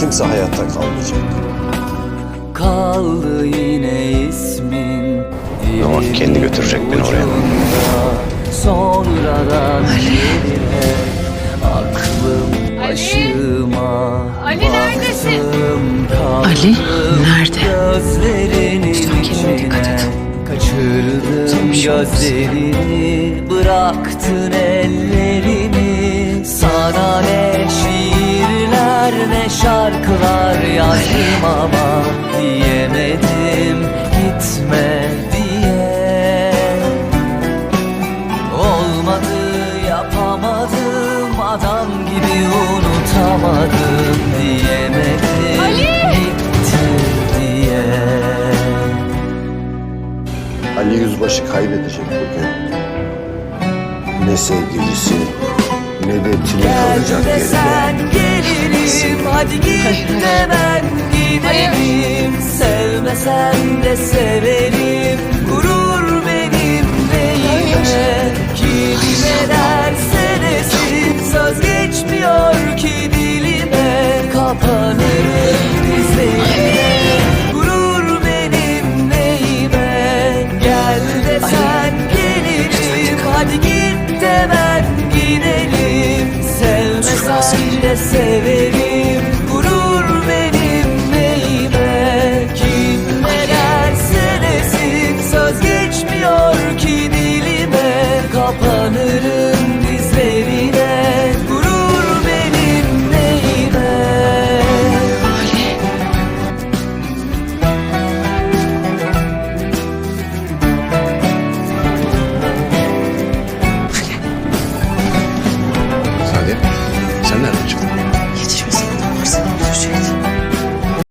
kimse hayatta kalmayacak. Kaldı yine ismin Ama kendi götürecek beni oraya. Sonradan hep Aklım Ali? başıma Ali neredesin? Ali nerede? Lütfen kendine dikkat et. Kaçırdım şey olmasın. gözlerini Bıraktın ellerimi şarkılar yazdım ama Diyemedim gitme diye Olmadı yapamadım adam gibi unutamadım Diyemedim Ali! gitti diye Ali Yüzbaşı kaybedecek bugün. Ne sevgilisi ne de timi kalacak Gel gidelim Hadi git hemen gidelim. Sevmesen de severim. Gurur benim neyime Kim ne derse desin Söz geçmiyor ki dilime. Kapanırım dizlerine Gurur benim neyime Gel de sen gelirim. Hadi git hemen Aşkıyla severim Vurur benim neyime? Kim ne derse desin Söz geçmiyor ki dilime. Kapanırım.